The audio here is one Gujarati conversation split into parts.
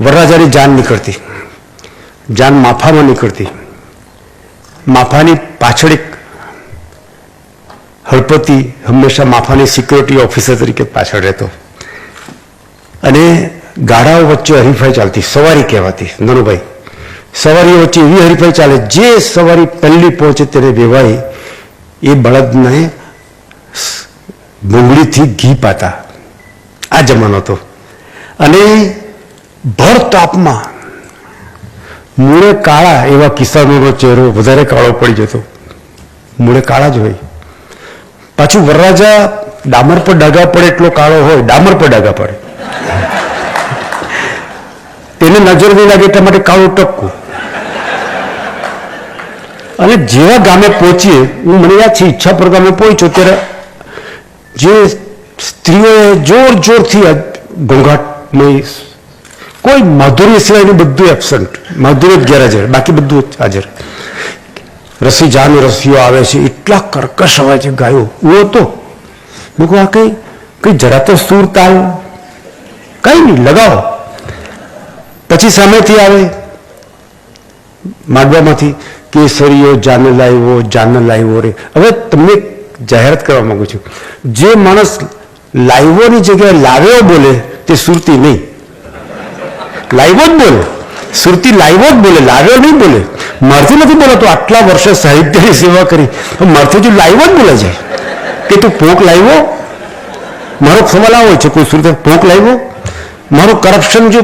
વરરાજાની જાન નીકળતી. જાન માફામાં નીકળતી. માફાની પાછળ એક હળપતિ હંમેશા માફાની સિક્યોરિટી ઓફિસર તરીકે પાછળ રહેતો. અને ગાડાઓ વચ્ચે હરીફાઈ ચાલતી, સવારી કહેવાતી, નનુભાઈ. સવારી વચ્ચે એવી હરીફાઈ ચાલે, જે સવારી પહેલી પહોંચે તેને વેવાય એ બળદને ભૂંગળીથી ઘી પાતા. આ જમાનો હતો. અને ભર તાપમાં મૂળે કાળા એવા કિસાનોનો ચહેરો વધારે કાળો પડી જતો. મૂળે કાળા જ હોય. પાછું વરરાજા ડામર પર ડાગા પડે એટલો કાળો હોય, ડામર પર ડાગા પડે. તેને નજર નહીં લાગે એટલા માટે કાળું ટપકું. અને જેવા ગામે પહોંચીએ, હું મને યાદ છે, ઈચ્છા પર ગામે પહોંચ્યો ત્યારે જે સ્ત્રીઓએ જોર જોરથી ઘોંઘાટમય કોઈ માધુર્ય સિવાયનું બધું એબસન્ટ માધુર્ય જ ગેરહાજર બાકી બધું હાજર. રસી જાન રસીઓ આવે છે, એટલા કર્કશ અવાજે ગાયો. હું મેં કહું આ કંઈ કંઈ જરા તો સૂર તાલ. કંઈ નહીં, લગાવો. પછી સામેથી આવે. માંડવામાંથી કેસરીઓ જાન લાવ્યો જાન લાવ્યો રે. હવે તમને જાહેરાત કરવા માંગુ છું. જે માણસ લાવ્યોની જગ્યાએ લાવ્યો બોલે, તે સુરતી નહીં. લાવ્યો જ બોલે. સુરતી લાઈવો જ બોલે, લાવ્યો નહીં બોલે. મારથી નથી બોલાતો, આટલા વર્ષે સાહિત્યની સેવા કરી. મારથી જો લાઈવો જ બોલે છે. કે તું પોક લાવ્યો? મારો સવાલ આવો છે કોઈ સુરત, પોક લાવ્યો? મારું કરપ્શન જો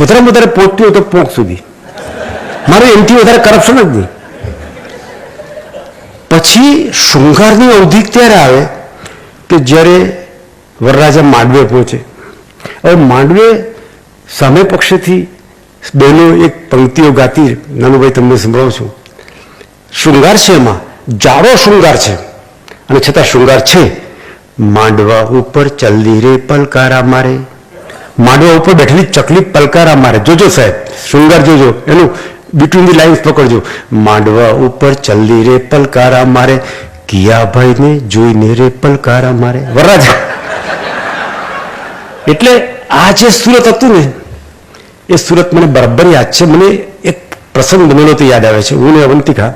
વધારે વધારે પહોંચતું હોય તો પોક સુધી. મારું એમથી વધારે કરપ્શન જ નહીં. પછી શૃંગારની અવધિ ત્યારે આવે? કે જ્યારે વરરાજા માંડવે પહોંચે. હવે માંડવે સામે પક્ષેથી બહેનો એક પંક્તિઓ ગાતી, નાનુભાઈ તમને સંભળાવું છું. શૃંગાર છે એમાં, જાડો શૃંગાર છે. અને છતાં શૃંગાર છે. માંડવા ઉપર ચલ્લી રે પલકારા મારે. માંડવા ઉપર બેઠેલી ચકલી પલકારા મારે. જોજો સાહેબ, શૃંગાર જોજો. એનું બિટવીન ધી લાઇન્સ પકડજો. માંડવા ઉપર ચલ્લી રે પલકારા મારે. કિયાભાઈને જોઈને રે પલકારા મારે. વરરાજા. એટલે આ જે સુરત હતું ને એ સુરત મને બરાબર યાદ છે. મને એક પ્રસંગ બનેલો તો યાદ આવે છે. હું ને અવંતિકા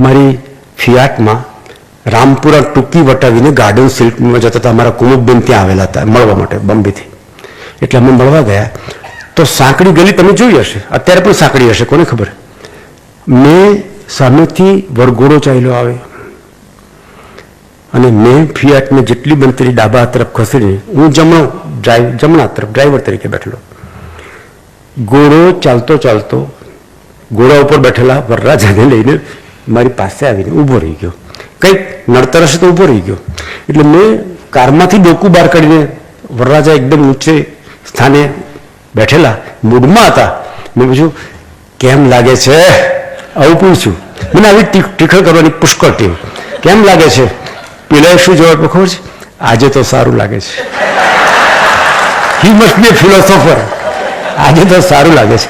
મારી ફિયાટમાં રામપુરા ટૂંકી વટાવીને ગાર્ડન સિલ્કમાં જતા હતા. અમારા કુમુદબેન ત્યાં આવેલા હતા, મળવા માટે બોમ્બેથી એટલે અમે મળવા ગયા. તો સાંકડી ગલી તમે જોઈ હશે. અત્યારે પણ સાંકડી હશે, કોને ખબર? મેં સામેથી વરઘોડો ચાલ્યો આવે. અને મેં ફિયાટને જેટલી બનતી ડાબા તરફ ખસેડી, હું જમણો ડ્રાઈવ જમણા તરફ ડ્રાઈવર તરીકે બેઠેલો. ઘોડો ચાલતો ચાલતો ઘોડા ઉપર બેઠેલા વરરાજાને લઈને મારી પાસે આવીને ઊભો રહી ગયો. કંઈક નડતર હશે તો ઊભો રહી ગયો. એટલે મેં કારમાંથી ડોકું બહાર કાઢીને વરરાજા એકદમ ઊંચે સ્થાને બેઠેલા મૂડમાં હતા. મેં પૂછ્યું, કેમ લાગે છે? આવું પૂછ્યું. મને આવી ટીખળ કરવાની પુષ્કળ ટીમ કેમ લાગે છે? પેલા શું જવાબ ખબર છે? આજે તો સારું લાગે છે. હી મસ્ટ બી ફિલોસોફર આજે તો સારું લાગે છે.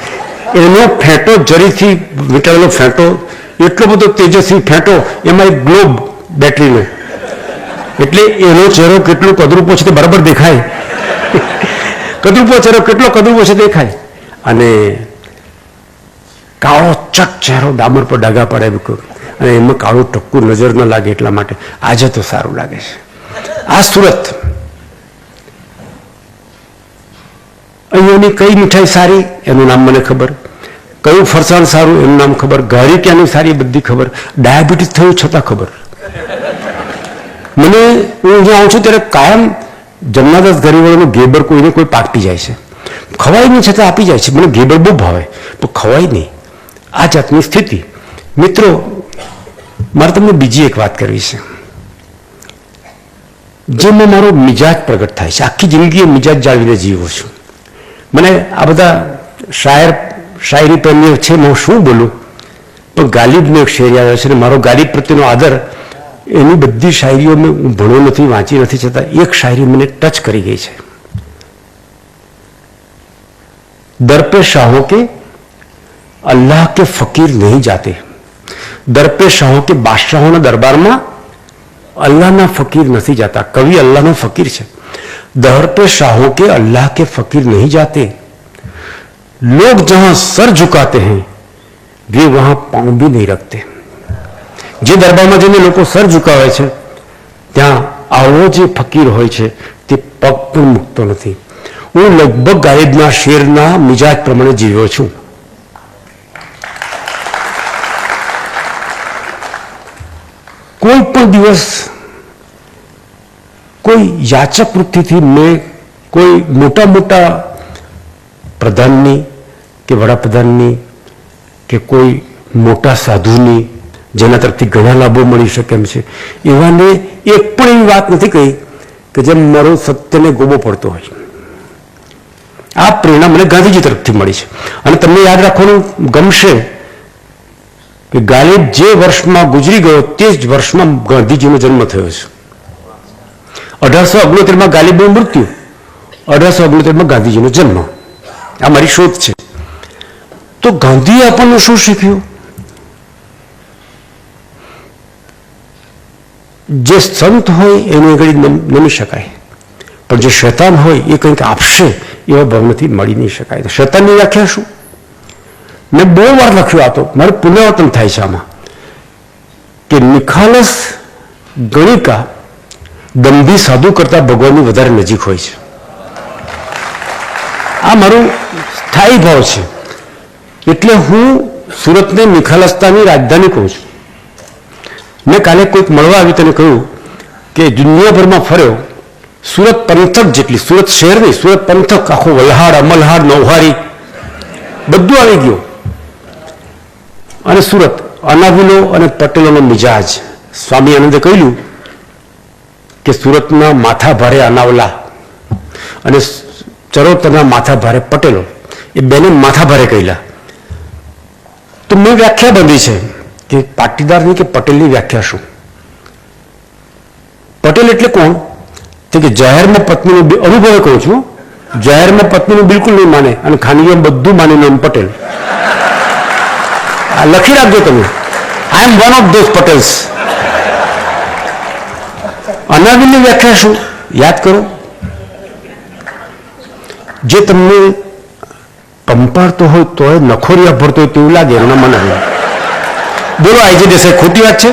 એનો ફેંટો જરીથી વીંટાળેલો ફેંટો, એટલો બધો તેજસ્વી ફેંટો, એમાં એક ગ્લોબ બેટરીનો. એટલે એનો ચહેરો કેટલો કદરૂપો છે તે બરાબર દેખાય. કદરૂપો ચહેરો કેટલો કદરૂપો છે દેખાય. અને કાળો ચક ચહેરો ડામર પર ડાગા પડે અને એમાં કાળું ટક્કું નજર ન લાગે એટલા માટે. આજે તો સારું લાગે છે. આ સુરત અહીંયાની કઈ મીઠાઈ સારી, એનું નામ મને ખબર. કયું ફરસાણ સારું, એનું નામ ખબર. ઘારી ક્યાંની સારી બધી ખબર. ડાયાબિટીસ થયું છતાં ખબર. મને, હું જ્યાં આવું છું ત્યારે કાયમ જમનાદાસ ગરીવાળાનો ગેબર કોઈને કોઈ પાકી જાય છે. ખવાય નહીં છતાં આપી જાય છે. મને ગેબર બહુ ભાવે. તો ખવાય નહીં. આ જાતની સ્થિતિ. મિત્રો, મારે તમને બીજી એક વાત કરવી છે. જેમાં મારો મિજાજ પ્રગટ થાય છે. આખી જિંદગી મિજાજ જાળવીને જીવું છું. મને આ બધા શાયર શાયરી પ્રેમીઓ છે, હું શું બોલું? પણ ગાલિબનો એક શેર યાદ આવે છે મારો ગાલિબ પ્રત્યેનો આદર, એની બધી શાયરીઓ મેં હું ભણો નથી, વાંચી નથી, છતાં એક શાયરી મને ટચ કરી ગઈ છે. दर पे शाहों के अल्लाह के फकीर नहीं जाते શાહો કે બાદશાહોના દરબારમાં અલ્લાહના ફકીર નથી જાતા. કવિ અલ્લાહનો ફકીર છે. दर पे शाहों के अल्लाह के फकीर नहीं जाते लोग जहां सर झुकाते हैं वे वहां पांव भी नहीं रखते જે દરબારમાં જઈને લોકો સર ઝુકાવે છે ત્યાં આવો જે ફકીર હોય છે તે પગ પણ મૂકતો નથી હું લગભગ ગાયબના શેરના મિજાજ પ્રમાણે જીવ્યો છું કોઈ પણ દિવસ કોઈ યાચક વૃત્તિથી મેં કોઈ મોટા મોટા પ્રધાનની કે વડાપ્રધાનની કે કોઈ મોટા સાધુની જેના તરફથી ઘણા લાભો મળી શકે એમ છે. એવાને એક પણ એવી વાત નથી કહી કે જેમ મારો સત્યને ગોબો પડતો હોય. આ પ્રેરણા મને ગાંધીજી તરફથી મળી છે. અને તમને યાદ રાખવાનું ગમશે કે ગાલિબ જે વર્ષમાં ગુજરી ગયો તે જ વર્ષમાં ગાંધીજીનો જન્મ થયો છે. અઢારસો ઓગણોતેરમાં ગાલિબનું મૃત્યુ. અઢારસો ઓગણોતેરમાં ગાંધીજીનો જન્મ. આ મારી શોધ છે. તો ગાંધીએ આપણને શું શીખ્યું? જે સંત હોય એને આગળ નમી શકાય. પણ જે શૈતાન હોય એ કંઈક આપશે એવા ભાવનાથી મળી નહીં શકાય. શૈતાનની વ્યાખ્યા શું? મેં બહુ વાર લખ્યું આ તો. મારું પુનરાવર્તન થાય છે આમાં. કે નિખાલસ ગણિકા દંભી સાધુ કરતા ભગવાનની વધારે નજીક હોય છે. આ મારું સ્થાયી ભાવ છે. એટલે હું સુરતને નિખાલસતાની રાજધાની કહું છું. મેં કાલે કોઈક મળવા આવી તેને કહ્યું કે દુનિયાભરમાં ફર્યો, સુરત પંથક જેટલી, સુરત શહેર નહીં, સુરત પંથક, આખો વલહાડ, અમલહાડ, નવહારી, બધું આવી ગયું. અને સુરત અનાવિલો અને પટેલોનો મિજાજ. સ્વામી આનંદે કહ્યું કે સુરતના માથા ભારે અનાવલા અને ચરોતરના માથા ભારે પટેલો, એ બેને માથા ભારે કહેલા. તો મેં વ્યાખ્યા બંધી છે કે પાટીદારની કે પટેલની વ્યાખ્યા શું? પટેલ એટલે કોણ? તો કે જાહેરમાં પત્નીનું અનુભવે કહું છું જાહેરમાં પત્નીનું બિલકુલ નહીં માને અને ખાનગીમાં બધું માને નામ પટેલ. આ લખી રાખજો તમે. I am one of those Patels અનાવિલની વ્યાખ્યા શું યાદ કરો. જે તમને પંપાડતો હોય તોય નખોરિયા ભરતો હોય તેવું લાગે, એના મને બોલો આઈજી દેસાઈ, ખોટી વાત છે?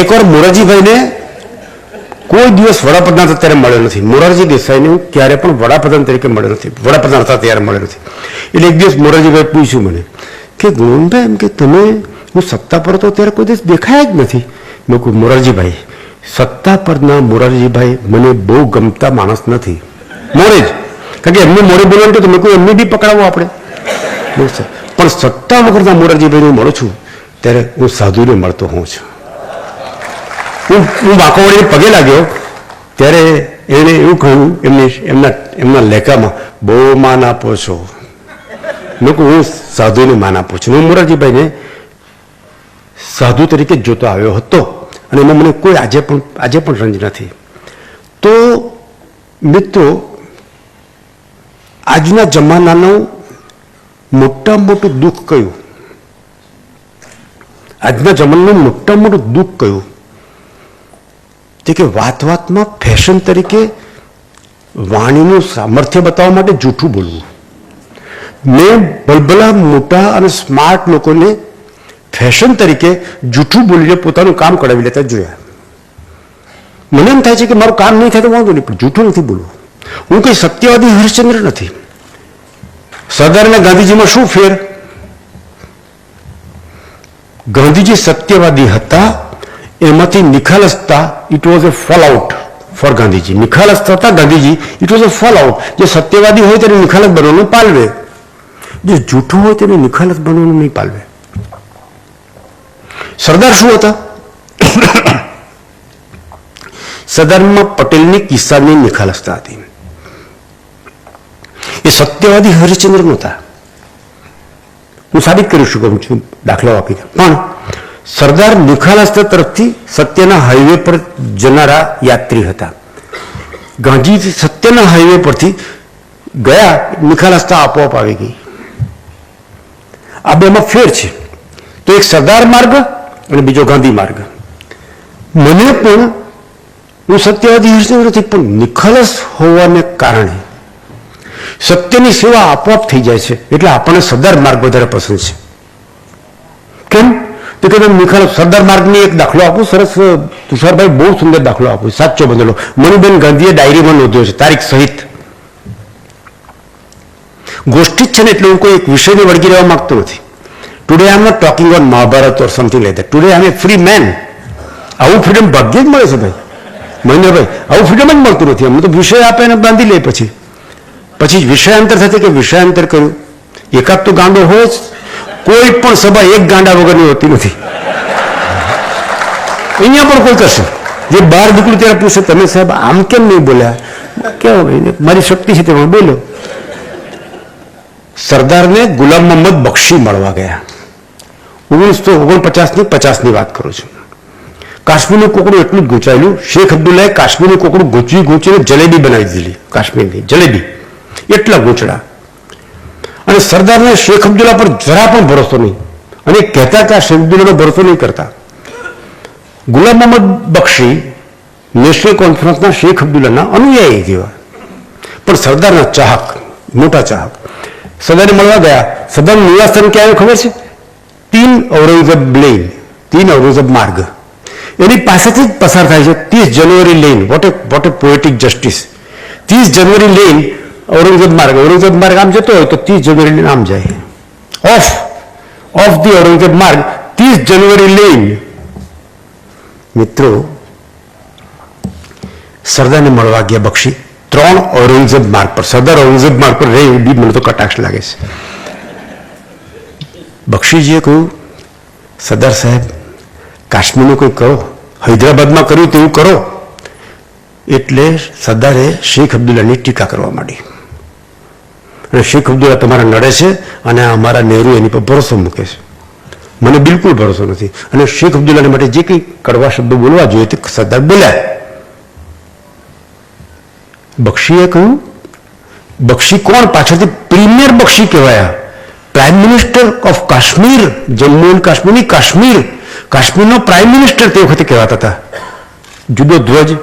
એકવાર મોરારજીભાઈને કોઈ દિવસ વડાપ્રધાન અત્યારે ત્યારે મળ્યો નથી. મોરારજી દેસાઈને હું ક્યારે પણ વડાપ્રધાન તરીકે મળ્યો નથી. વડાપ્રધાન હતા ત્યારે મળ્યો નથી. એટલે એક દિવસ મોરારજીભાઈ પૂછ્યું મને કે ગુણભાઈ એમ કે તમે હું સત્તા પર તો અત્યારે કોઈ દિવસ દેખાયા જ નથી. મેં કહ્યું, મોરારજીભાઈ, સત્તા પરના મોરારજીભાઈ મને બહુ ગમતા માણસ નથી. મોરે જ. કારણ કે એમને મોરે બોલવાનું તો મેં કહ્યું, એમને બી પકડાવો આપણે. પણ સત્તા વગરના મોરારજીભાઈને હું મળું છું, ત્યારે હું સાધુને મળતો હોઉં છું. હું હું બાંકોવડીને પગે લાગ્યો, ત્યારે એણે એવું કહ્યું, એમની, એમના એમના લેખામાં બહુ માન આપો છો. મેં કહું હું સાધુને માન આપું છું. હું મોરારજીભાઈને સાધુ તરીકે જોતો આવ્યો હતો અને એમાં મને કોઈ આજે પણ આજે પણ રંજ નથી. તો મિત્રો, આજના જમાનાનું મોટામાં મોટું દુઃખ કયું? આજના જમાનાનું મોટામાં મોટું દુઃખ કયું? તે કે વાત વાતમાં ફેશન તરીકે વાણીનું સામર્થ્ય બતાવવા માટે જૂઠું બોલવું. મેં ભલભલા મોટા અને સ્માર્ટ લોકોને ફેશન તરીકે જૂઠું બોલીને પોતાનું કામ કરાવી લેતા જોયા. મને એમ થાય છે કે મારું કામ નહીં થાય તો વાંધો નહીં, પણ જૂઠું નથી બોલવું. હું કંઈ સત્યવાદી હરિશ્ચંદ્ર નથી. સરદાર અને ગાંધીજીમાં શું ફેર? ગાંધીજી સત્યવાદી હતા, એમાંથી નિખાલસતા it was a fall out for Gandhiji. નિખાલસતા હતા Gandhiji it was a fall out જે સત્યવાદી હોય તેને નિખાલસ બનવાનું પાલવે. જે જૂઠું હોય તેને નિખાલસ બનવાનું નહીં પાલવે. સરદાર શું હતા? સરદારમાં પટેલની કિસ્સાની નિખાલસતા હતી. એ સત્યવાદી હરિચંદ્ર નહોતા. હું સાબિત કરી શકું છું દાખલાઓ આપીને પણ સરદાર નિખાલસતા તરફથી સત્યના હાઈવે પર જનારા યાત્રી હતા. ગાંધીજી સત્યના હાઈવે પરથી ગયા, નિખાલસતા આપોઆપ આવી ગઈ. આ બેમાં ફેર છે. તો એક સરદાર માર્ગ અને બીજો ગાંધી માર્ગ. મને પણ હું સત્યાધીશ નથી પણ નિખલસ હોવાને કારણે સત્યની સેવા આપોઆપ થઈ જાય છે. એટલે આપણને સરદાર માર્ગ વધારે પસંદ છે. કેમ? તો કે તમે નિખાલ સરદાર માર્ગની એક દાખલો આપું, સરસ તુષારભાઈ બહુ સુંદર દાખલો આપું, સાચો બનેલો. મનુબેન ગાંધીએ ડાયરીમાં નોંધ્યો છે, તારીખ સહિત. ગોષ્ઠી જ છે ને એટલે હું કોઈ એક વિષયને વળગી રહેવા માંગતો નથી. Today I am not talking on Mahabharat or something like that today I am a free man આવું ફ્રીડમ ભાગ્યે જ મળે છે ભાઈ મહેન્દ્રભાઈ આવું ફ્રીડમ જ મળતું નથી. અમને તો વિષય આપે અને બાંધી લે પછી. પછી વિષયાંતર થશે કે વિષયાંતર કર્યું એકાદ તો ગાંડો હોય જ. કોઈ પણ સભા એક ગાંડા વગરની હોતી નથી. અહીંયા પણ કોઈ કરશે. જે બહાર નીકળ્યું ત્યારે પૂછે, તમે સાહેબ આમ કેમ નહીં બોલ્યા? કેવો ભાઈ મારી શક્તિ છે તેમાં બોલ્યો સરદારને ગુલામ મોહમ્મદ બક્ષી મળવા ગયા. ઓગણીસો ઓગણપચાસની પચાસની વાત કરું છું. કાશ્મીરનું કોકડું એટલું જ ગૂંચાયેલું. શેખ અબ્દુલ્લાએ કાશ્મીરનું કોકડું ગૂંચવી ગૂંચીને જલેબી બનાવી દીધી. કાશ્મીરની જલેબી. એટલા ગોચડા. અને સરદારને શેખ અબ્દુલ્લા પર જરા પણ ભરોસો નહીં. અને કહેતા કે આ શેખ અબ્દુલ્લાનો ભરોસો નહીં કરતા. ગુલામ મોહમ્મદ બક્ષી નેશનલ કોન્ફરન્સના શેખ અબ્દુલ્લાના અનુયાયી જેવા. પણ સરદારના ચાહક, મોટા ચાહક. સરદારને મળવા ગયા. સરદારનું નિવાસસ્થાન ક્યાં આવ્યું ખબર છે? તીન ઔરંગઝેબ લેન તીન ઔરંગઝેબ માર્ગ એની પાસેથી જ પસાર થાય છે ત્રીસ જાન્યુઆરી lane what a what a poetic justice ત્રીસ જાન્યુઆરી લેન ઔરંગઝેબ માર્ગ ઔરંગઝેબ માર્ગ આમ જતો હોય તો ત્રીસ જાન્યુઆરી લેન આમ જાય ઓફ ઓફ ધી ઔરંગઝેબ માર્ગ ત્રીસ જાન્યુઆરી લેન મિત્રો સરદારને મળવા ગયા બક્ષી ત્રણ ઔરંગઝેબ માર્ગ પર સરદાર ઔરંગઝેબ માર્ગ પર રહે બી મને તો કટાક્ષ લાગે છે બક્ષીજીએ કહ્યું સરદાર સાહેબ, કાશ્મીરનું કોઈ કરો હૈદરાબાદમાં કર્યું તેવું કરો. એટલે સરદારે શેખ અબ્દુલ્લાની ટીકા કરવા માંડી. અને શેખ અબ્દુલ્લા તમારા નડે છે અને અમારા નહેરુ એની પર ભરોસો મૂકે છે. મને બિલકુલ ભરોસો નથી. અને શેખ અબ્દુલ્લાને માટે જે કંઈ કડવા શબ્દો બોલવા જોઈએ તે સરદાર બોલ્યા. બક્ષીએ કહ્યું, બક્ષી કોણ? પાછળથી premier Bakshi કહેવાયા. Prime minister of Kashmir Jammu and કાશ્મીરની કાશ્મીર કાશ્મીરનો પ્રાઇમ મિનિસ્ટર તે વખતે કહેવાતા હતા જુદો ધ્વજ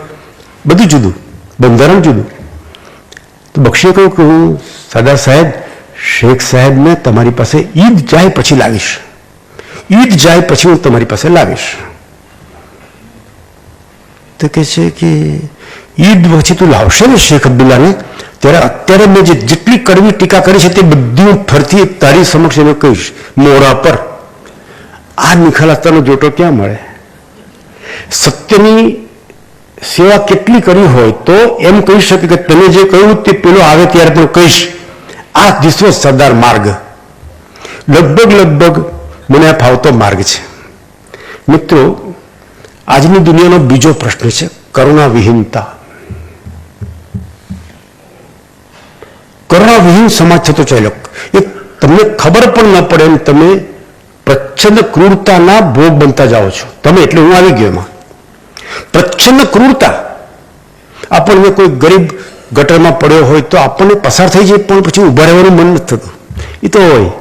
બધું જુદું બંધારણ જુદું તો બક્ષીએ કહ્યું કે હું સરદાર સાહેબ શેખ સાહેબને તમારી પાસે ઈદ જાય પછી લાવીશ ઈદ જાય પછી હું તમારી પાસે લાવીશ તો કે છે કે ઈદ પછી તું લાવશે ને શેખ અબ્દુલ્લાને ત્યારે અત્યારે મેં જે જેટલી કડવી ટીકા કરી છે તે બધી હું ફરતી તારી સમક્ષ એને કહીશ. મોરા પર. આ નિખાલસ્તાનો જોટો ક્યાં મળે? સત્યની સેવા કેટલી કરી હોય તો એમ કહી શકે કે તમે જે કહ્યું તે પેલો આવે ત્યારે પણ કહીશ, આ દિશો સરદાર માર્ગ. લગભગ લગભગ મને આ ફાવતો માર્ગ છે. મિત્રો, આજની દુનિયાનો બીજો પ્રશ્ન છે, કરુણા વિહીનતા. કરુણા વિહીન સમાજ થતો ચાલ્યો. એ તમને ખબર પણ ન પડે એમ તમે પ્રચ્છન્ન ક્રૂરતાના ભોગ બનતા જાઓ છો. તમે એટલે હું આવી ગયો એમાં. પ્રચ્છન્ન ક્રૂરતા. આપણને કોઈ ગરીબ ગટરમાં પડ્યો હોય તો આપણને પસાર થઈ જાય, પણ પછી ઊભા રહેવાનું મન નથી થતું. એ તો હોય.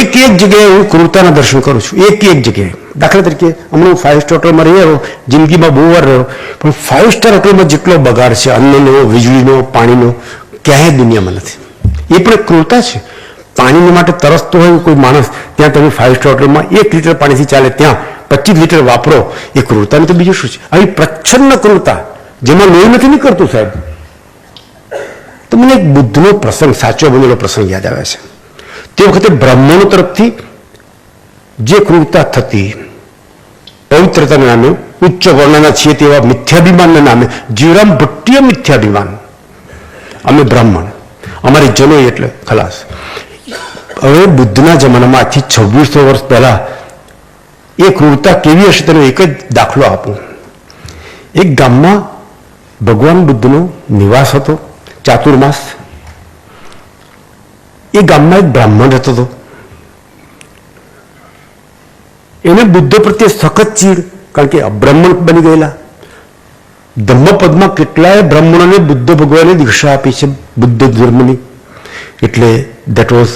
એક એક જગ્યાએ હું ક્રૂરતાના દર્શન કરું છું. એક એક જગ્યાએ. દાખલા તરીકે, હમણાં ફાઇવ સ્ટાર હોટલમાં રહ્યો જિંદગીમાં બહુ વાર રહ્યો, પણ ફાઇવ સ્ટાર હોટલમાં જેટલો બગાડ છે, અન્નનો, વીજળીનો, પાણીનો ક્યાંય દુનિયામાં નથી. એ પણ એક ક્રૂરતા છે. પાણીને માટે તરસતો હોય કોઈ માણસ, ત્યાં તમે ફાઇવ સ્ટાર હોટલમાં એક લીટર પાણીથી ચાલે, ત્યાં પચીસ લીટર વાપરો, એ ક્રૂરતાને તો બીજું શું છે? આવી પ્રચ્છન્ન ક્રૂરતા, જેમાં લોહી નથી નીકળતું સાહેબ. તો મને એક બુદ્ધનો પ્રસંગ, સાચો બનેલો પ્રસંગ યાદ આવે છે. તે વખતે બ્રાહ્મણો તરફથી જે ક્રૂરતા થતી, પવિત્રતાના નામે, ઉચ્ચ વર્ણના છીએ તેવા મિથ્યાભિમાનના નામે, જીવરામ ભટ્ટીય મિથ્યાભિમાન અમે બ્રાહ્મણ. અમારી જનોઈ એટલે ખલાસ. હવે બુદ્ધના જમાનામાં આજથી છવ્વીસો વર્ષ પહેલા એ ક્રૂરતા કેવી હશે તેનો એક જ દાખલો આપું. એક ગામમાં ભગવાન બુદ્ધનો નિવાસ હતો ચાતુર્માસ એ ગામમાં એક બ્રાહ્મણ રહેતો હતો. એને બુદ્ધ પ્રત્યે સખત ચીડ, કારણ કે અબ્રાહ્મણ બની ગયેલા. ધમ્મપદમાં કેટલાય બ્રાહ્મણોને બુદ્ધ ભગવાને દીક્ષા આપી છે, બુદ્ધ ધર્મની. એટલે that was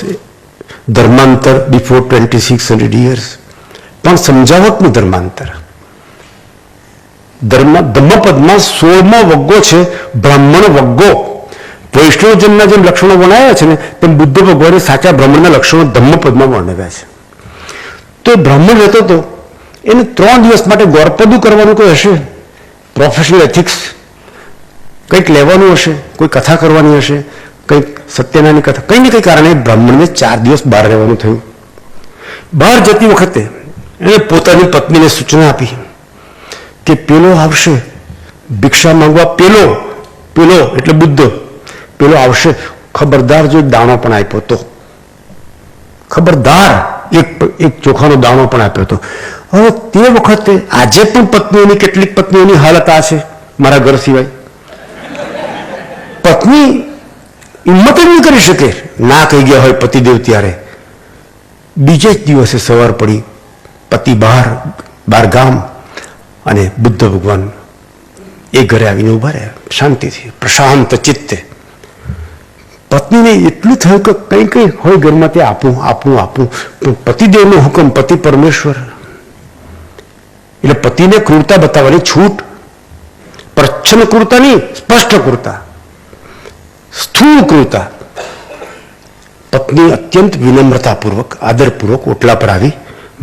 ધર્માંતર before twenty six hundred years પણ સમજાવટનું ધર્માંતર. ધર્મ, ધર્મપદમાં સોળમો વગ્ગો છે, બ્રાહ્મણ વગ્ગો. વૈષ્ણવજનના જેમ લક્ષણો બનાવ્યા છે ને, તેમ બુદ્ધ ભગવાને સાચા બ્રાહ્મણના લક્ષણો ધર્મપદમાં વર્ણવ્યા છે. તો બ્રાહ્મણ રહેતો હતો એને ત્રણ દિવસ માટે ગોરપદું કરવાનું કોઈ હશે? પ્રોફેશનલ એથિક્સ કંઈક લેવાનું હશે, કોઈ કથા કરવાની હશે, કંઈક સત્યનાની કથા. કંઈ ને કંઈ કારણે બ્રાહ્મણને ચાર દિવસ બહાર રહેવાનું થયું. બહાર જતી વખતે એણે પોતાની પત્નીને સૂચના આપી કે પેલો આવશે, ભિક્ષા માંગવા પેલો પેલો એટલે બુદ્ધ, પેલો આવશે. ખબરદાર જો દાણો પણ આપ્યો તો. ખબરદાર એક એક ચોખાનો દાણો પણ આપ્યો હતો હવે તે વખતે આજે પણ પત્નીઓની કેટલીક પત્નીઓની હાલત આ છે, મારા ઘર સિવાય. પત્ની હિંમત જ નહીં કરી શકે. ના કહી ગયા હોય પતિદેવ ત્યારે. બીજે જ દિવસે સવાર પડી, પતિ બહાર, બાર ગામ અને બુદ્ધ ભગવાન એ ઘરે આવીને ઊભા રહ્યા. શાંતિથી પ્રશાંત ચિત્તે. પત્નીને એટલું થયું કે કંઈ કંઈ હોય ઘરમાં તે આપું આપું આપું. પણ પતિદેવનો હુકમ, પતિ પરમેશ્વર એટલે પતિને ક્રૂરતા બતાવવાની છૂટ પ્રચ્છન્ન ક્રૂરતા નહીં સ્પષ્ટ ક્રૂરતા સ્થૂળ ક્રૂરતા पत्नी अत्यंत विनम्रतापूर्वक आदरपूर्वक ओटला पर आई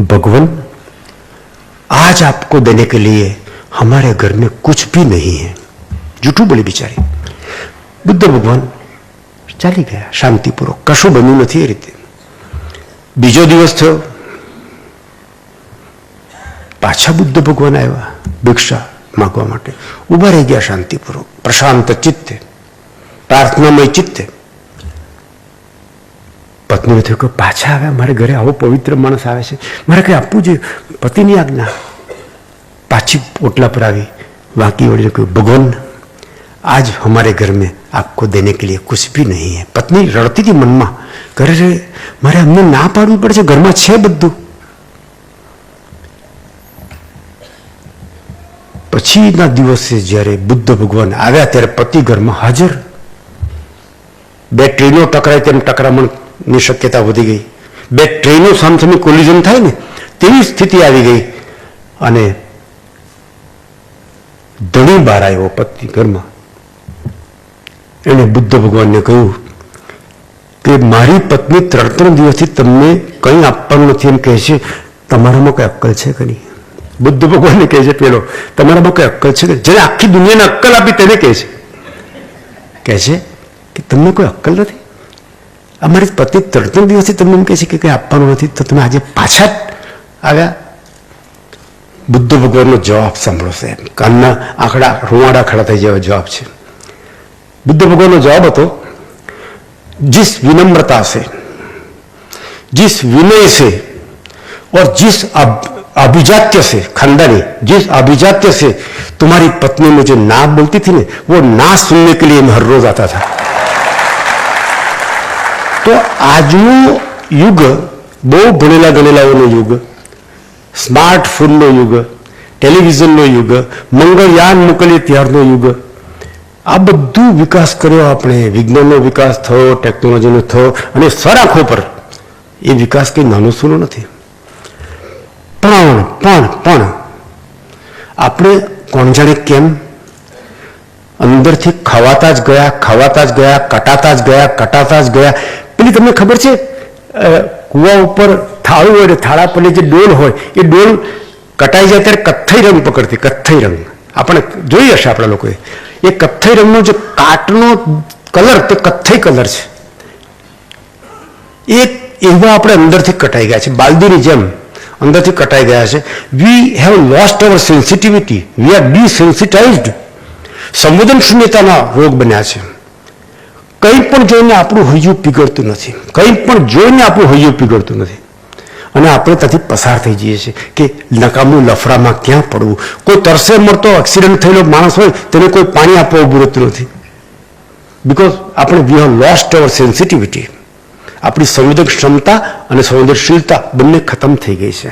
भगवान आज आपको देने के लिए हमारे घर में कुछ भी नहीं है जूठू बोली बिचारी बुद्ध भगवान ચાલી ગયા શાંતિપૂર્વક કશું બન્યું નથી એ રીતે બીજો દિવસ થયો પાછા બુદ્ધ ભગવાન આવ્યા ભિક્ષા માગવા માટે ઊભા રહી ગયા શાંતિપૂર્વક પ્રશાંત ચિત્તે પ્રાર્થનામય ચિત્તે પત્નીને થયું કે પાછા આવ્યા મારે ઘરે આવો પવિત્ર માણસ આવે છે મારે કંઈ આપવું જોઈએ પતિની આજ્ઞા પાછી ઓટલા પર આવી વાંકી વળીને કહ્યું ભગવાન आज हमारे घर में आपको देने के लिए कुछ भी नहीं है पत्नी रड़ती थी મનમાં ઘરે રે મારે અમને ના પાડવું પડશે ઘરમાં છે બધું પછીના દિવસે જ્યારે બુદ્ધ ભગવાન આવ્યા ત્યારે પતિ ઘરમાં હાજર. બે ટ્રેનો ટકરાય તેમ ટકરામણની શક્યતા વધી ગઈ. બે ટ્રેનો સામસામે કોલિઝન થાય ને, તેવી સ્થિતિ આવી ગઈ અને ધણી બહાર આવ્યો પતિ ઘરમાં એણે બુદ્ધ ભગવાનને કહ્યું કે મારી પત્ની ત્રણ ત્રણ દિવસથી તમને કંઈ આપવાનું નથી. એમ કહે છે, તમારામાં કંઈ અક્કલ છે કે નહીં? બુદ્ધ ભગવાનને કહે છે પેલો તમારામાં કઈ અક્કલ છે કે જેને આખી દુનિયાને અક્કલ આપી તેને કહે છે કહે છે કે તમને કોઈ અક્કલ નથી અમારી પતિ ત્રણ ત્રણ દિવસથી તમને એમ કહે છે કે કંઈ આપવાનું નથી તો તમે આજે પાછા જ આવ્યા બુદ્ધ ભગવાનનો જવાબ સાંભળો સાહેબ કાનના આંકડા રૂવાડા ખડા થઈ જેવા જવાબ છે बुद्ध भगवान का जवाब હતો जिस विनम्रता से जिस विनय से और जिस अब अभिजात्य से खानदानी जिस अभिजात्य से तुम्हारी पत्नी मुझे ना बोलती थी ने वो ना सुनने के लिए मैं हर रोज आता था તો આજનો યુગ બહુ ભણેલા ગણેલાઓનો યુગ સ્માર્ટફોનનો યુગ ટેલિવિઝનનો યુગ મંગળયાન મોકલીએ ત્યારનો યુગ આ બધું વિકાસ કર્યો આપણે વિજ્ઞાનનો વિકાસ થયો ટેકનોલોજીનો થયો અને સરાખો પર એ વિકાસ કંઈ નાનો સૂનો નથી પણ પણ પણ. આપણે કોણ જાણે કેમ? અંદરથી ખવાતા જ ગયા, ખવાતા જ ગયા, કટાતા જ ગયા, કટાતા જ ગયા. પેલી તમને ખબર છે કૂવા ઉપર થાળું હોય થાળા પર જે ડોલ હોય, એ ડોલ કટાઈ જાય ત્યારે કથ્થઈ રંગ પકડતી, કથ્થઈ રંગ. આપણે જોઈ હશે આપણા લોકોએ. એ કથ્થઈ રંગનો જે કાટનો કલર, તે કથ્થઈ કલર છે. એ એવા આપણે અંદરથી કટાઈ ગયા છે, બાલદીની જેમ. અંદરથી કટાઈ ગયા છે. We have lost our sensitivity we are desensitized સંવેદન શૂન્યતાના રોગ બન્યા છે. કંઈ પણ જોઈને આપણું હૈયું પીગળતું નથી. કંઈ પણ જોઈને આપણું હૈયું પીગળતું નથી. અને આપણે ત્યાંથી પસાર થઈ જઈએ છીએ કે નકામું લફડામાં ક્યાં પડવું? કોઈ તરસે મળતો એક્સિડન્ટ થયેલો માણસ હોય, તેને કોઈ પાણી આપવા ઊભું રહેતું નથી. બિકોઝ આપણે we have lost our sensitivity આપણી સંવેદન ક્ષમતા અને સંવેદનશીલતા બંને ખતમ થઈ ગઈ છે.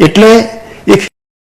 એટલે